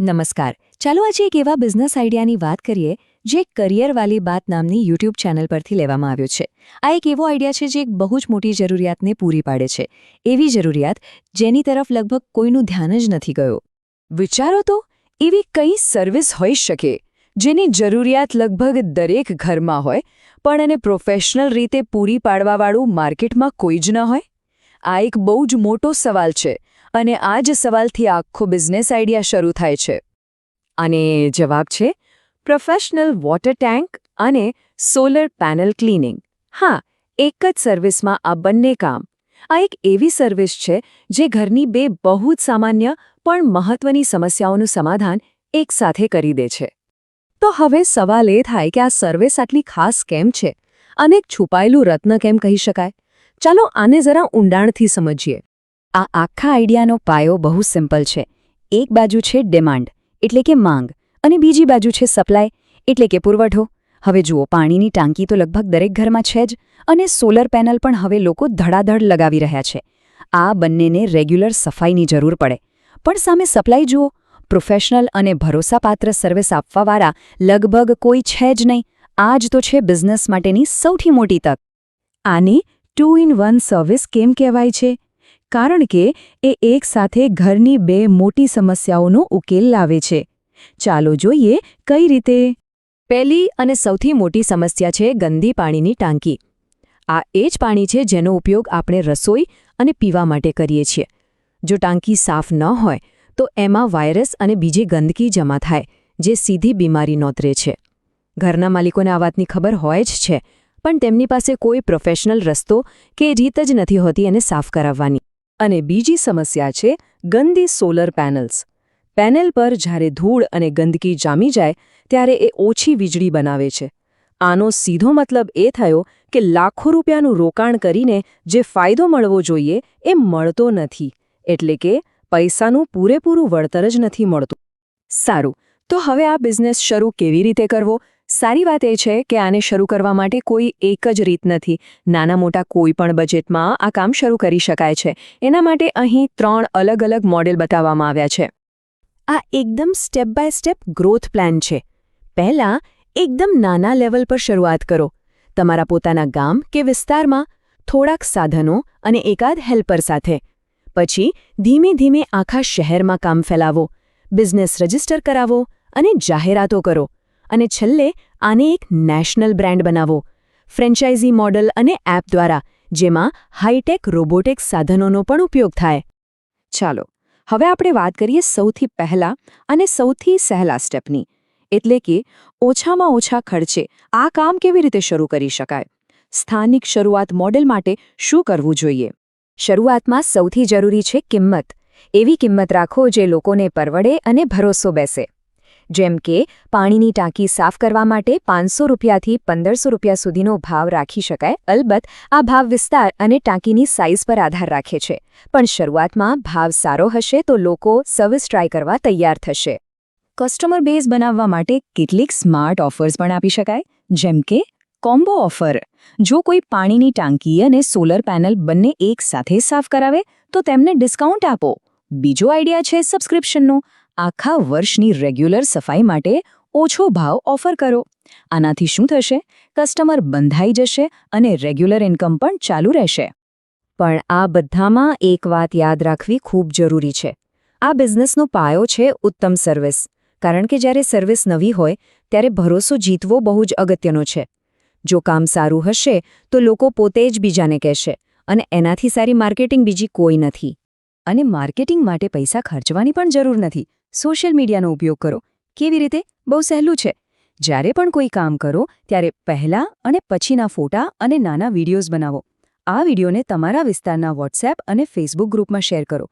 નમસ્કાર. ચાલો આજે એક એવા બિઝનેસ આઈડિયાની વાત કરીએ, જે કરિયર વાલી બાત નામની યુટ્યુબ ચેનલ પરથી લેવામાં આવ્યો છે. આ એક એવો આઈડિયા છે જે એક બહુ જ મોટી જરૂરિયાતને પૂરી પાડે છે. એવી જરૂરિયાત જેની તરફ લગભગ કોઈનું ધ્યાન જ નથી ગયું. વિચારો તો, એવી કઈ સર્વિસ હોઈ શકે, જેની જરૂરિયાત લગભગ દરેક ઘરમાં હોય, પણ એને પ્રોફેશનલ રીતે પૂરી પાડવાવાળું માર્કેટમાં કોઈ જ ન હોય? આ એક બહુ જ મોટો સવાલ છે. અને આ જ સવાલથી આખો બિઝનેસ આઈડિયા શરૂ થાય છે. અને જવાબ છે, પ્રોફેશનલ વોટર ટેન્ક અને સોલર પેનલ ક્લિનિંગ. હા, એક જ સર્વિસમાં આ બંને કામ. આ એક એવી સર્વિસ છે, જે ઘરની બે બહુ જ સામાન્ય પણ મહત્વની સમસ્યાઓનું સમાધાન એકસાથે કરી દે છે. તો હવે સવાલ એ થાય કે આ સર્વિસ આટલી ખાસ કેમ છે? અને એક છુપાયેલું રત્ન કેમ કહી શકાય? ચાલો આને જરા ઊંડાણથી સમજીએ. આ આખા આઈડિયાનો પાયો બહુ સિમ્પલ છે. એક બાજુ છે ડિમાન્ડ, એટલે કે માંગ, અને બીજી બાજુ છે સપ્લાય, એટલે કે પુરવઠો. હવે જુઓ, પાણીની ટાંકી તો લગભગ દરેક ઘરમાં છે જ, અને સોલર પેનલ પણ હવે લોકો ધડાધડ લગાવી રહ્યા છે. આ બંનેને રેગ્યુલર સફાઈની જરૂર પડે. પણ સામે સપ્લાય જુઓ, પ્રોફેશનલ અને ભરોસાપાત્ર સર્વિસ આપવાવાળા લગભગ કોઈ છે જ નહીં. આ જ તો છે બિઝનેસ માટેની સૌથી મોટી તક. આને ટુ ઇન વન સર્વિસ કેમ કહેવાય છે? કારણ કે એ એકસાથે ઘરની બે મોટી સમસ્યાઓનો ઉકેલ લાવે છે. ચાલો જોઈએ કઈ રીતે? પહેલી અને સૌથી મોટી સમસ્યા છે ગંદી પાણીની ટાંકી. આ એ જ પાણી છે જેનો ઉપયોગ આપણે રસોઈ અને પીવા માટે કરીએ છીએ. જો ટાંકી સાફ ન હોય, તો એમાં વાયરસ અને બીજી ગંદકી જમા થાય, જે સીધી બીમારી નોતરે છે. ઘરના માલિકોને આ વાતની ખબર હોય જ છે, પણ તેમની પાસે કોઈ પ્રોફેશનલ રસ્તો કે રીત જ નથી હોતી એને સાફ કરાવવાની. અને બીજી સમસ્યા છે ગંદી સોલર પેનલ્સ. પેનલ પર જ્યારે ધૂળ અને ગંદકી જામી જાય, ત્યારે એ ઓછી વીજળી બનાવે છે. આનો સીધો મતલબ એ થયો કે લાખો રૂપિયાનું રોકાણ કરીને જે ફાયદો મળવો જોઈએ એ મળતો નથી. એટલે કે પૈસાનું પૂરેપૂરું વળતર જ નથી મળતું. સારું, તો હવે આ બિઝનેસ શરૂ કેવી રીતે કરવો? સારી વાત એ છે કે આને શરૂ કરવા માટે કોઈ એક જ રીત નથી. નાના મોટા કોઈ પણ બજેટમાં આ કામ શરૂ કરી શકાય છે. એના માટે અહીં ત્રણ અલગ અલગ મોડેલ બતાવવામાં આવ્યા છે. આ એકદમ step by step growth plan છે. પહેલાં એકદમ નાના લેવલ પર શરૂઆત કરો. તમારા પોતાના ગામ કે વિસ્તારમાં થોડાક સાધનો અને એકાદ હેલ્પર સાથે. પછી ધીમે ધીમે આખા શહેરમાં કામ ફેલાવો, બિઝનેસ રજિસ્ટર કરાવો અને જાહેરાતો કરો. અને છેલ્લે આને એક નેશનલ બ્રાન્ડ બનાવો. ફ્રેન્ચાઇઝી મોડલ અને એપ દ્વારા, જેમાં હાઈટેક રોબોટિક્સ સાધનોનો પણ ઉપયોગ થાય. ચાલો, હવે આપણે વાત કરીએ સૌથી પહેલા અને સૌથી સહેલા સ્ટેપની. એટલે કે, ઓછામાં ઓછા ખર્ચે આ કામ કેવી રીતે શરૂ કરી શકાય? સ્થાનિક શરૂઆત મોડેલ માટે શું કરવું જોઈએ? શરૂઆતમાં સૌથી જરૂરી છે કિંમત. એવી કિંમત રાખો જે લોકોને પરવડે અને ભરોસો બેસે. જેમ કે, પાણીની ટાંકી સાફ કરવા માટે પાંચસો રૂપિયાથી પંદરસો રૂપિયા સુધીનો ભાવ રાખી શકાય. અલબત્ત, આ ભાવ વિસ્તાર અને ટાંકીની સાઇઝ પર આધાર રાખે છે. પણ શરૂઆતમાં ભાવ સારો હશે તો લોકો સર્વિસ ટ્રાય કરવા તૈયાર થશે. કસ્ટમર બેઝ બનાવવા માટે કેટલીક સ્માર્ટ ઓફર્સ પણ આપી શકાય. જેમ કે કોમ્બો ઓફર જો કોઈ પાણીની ટાંકી અને સોલર પેનલ બંને એક સાથે સાફ કરાવે, તો તેમને ડિસ્કાઉન્ટ આપો. બીજો આઈડિયા છે સબસ્ક્રિપ્શનનો આખા વર્ષની રેગ્યુલર સફાઈ માટે ઓછો ભાવ ઓફર કરો. આનાથી શું થશે? કસ્ટમર બંધાઈ જશે અને રેગ્યુલર ઇન્કમ પણ ચાલુ રહેશે. પણ આ બધામાં એક વાત યાદ રાખવી ખૂબ જરૂરી છે. આ બિઝનેસનો પાયો છે ઉત્તમ સર્વિસ. કારણ કે જ્યારે સર્વિસ નવી હોય, ત્યારે ભરોસો જીતવો બહુ જ અગત્યનો છે. જો કામ સારું હશે, તો લોકો પોતે જ બીજાને કહેશે અને એનાથી સારી માર્કેટિંગ બીજી કોઈ નથી. અને માર્કેટિંગ માટે પૈસા ખર્ચવાની પણ જરૂર નથી. સોશિયલ મીડિયાનો ઉપયોગ કરો. કેવી રીતે? બહુ સહેલું છે. જ્યારે પણ કોઈ કામ કરો, ત્યારે પહેલા અને પછીના ફોટા અને નાના વિડીયોઝ બનાવો. આ વિડીયોને તમારા વિસ્તારના વોટ્સએપ અને ફેસબુક ગ્રુપમાં શેર કરો.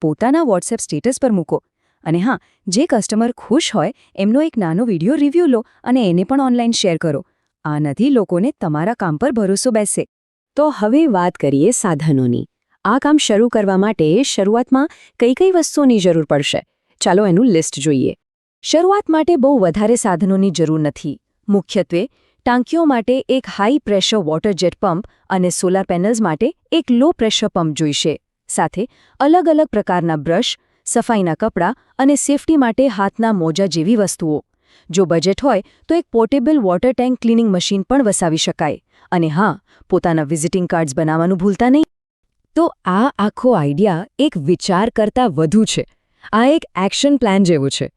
પોતાના વોટ્સએપ સ્ટેટસ પર મૂકો. અને હા, જે કસ્ટમર ખુશ હોય, એમનો એક નાનો વીડિયો રિવ્યૂ લો અને એને પણ ઓનલાઈન શેર કરો. આનાથી લોકોને તમારા કામ પર ભરોસો બેસે. તો હવે વાત કરીએ સાધનોની. આ કામ શરૂ કરવા માટે શરૂઆતમાં કઈ કઈ વસ્તુઓની જરૂર પડશે? ચાલો એનું લિસ્ટ જોઈએ. શરૂઆત માટે બહુ વધારે સાધનોની જરૂર નથી. મુખ્યત્વે, ટાંકીઓ માટે એક high pressure water jet pump અને સોલાર પેનલ્સ માટે એક લો પ્રેશર પંપ જોઈશે. સાથે, અલગ અલગ પ્રકારના બ્રશ સફાઈના કપડાં અને સેફટી માટે હાથના મોજા જેવી વસ્તુઓ. જો બજેટ હોય, તો એક portable water tank cleaning machine પણ વસાવી શકાય. અને હા, પોતાના વિઝિટિંગ કાર્ડ્સ બનાવવાનું ભૂલતા નહીં. તો આ આખો આઈડિયા એક વિચાર કરતાં વધુ છે. આ એક એક્શન પ્લાન જેવું છે.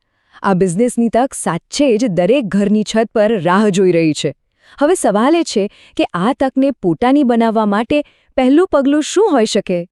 આ બિઝનેસની તક સાચે જ દરેક ઘરની છત પર રાહ જોઈ રહી છે. હવે સવાલ એ છે કે આ તકને પોતાની બનાવવા માટે પહેલું પગલું શું હોઈ શકે?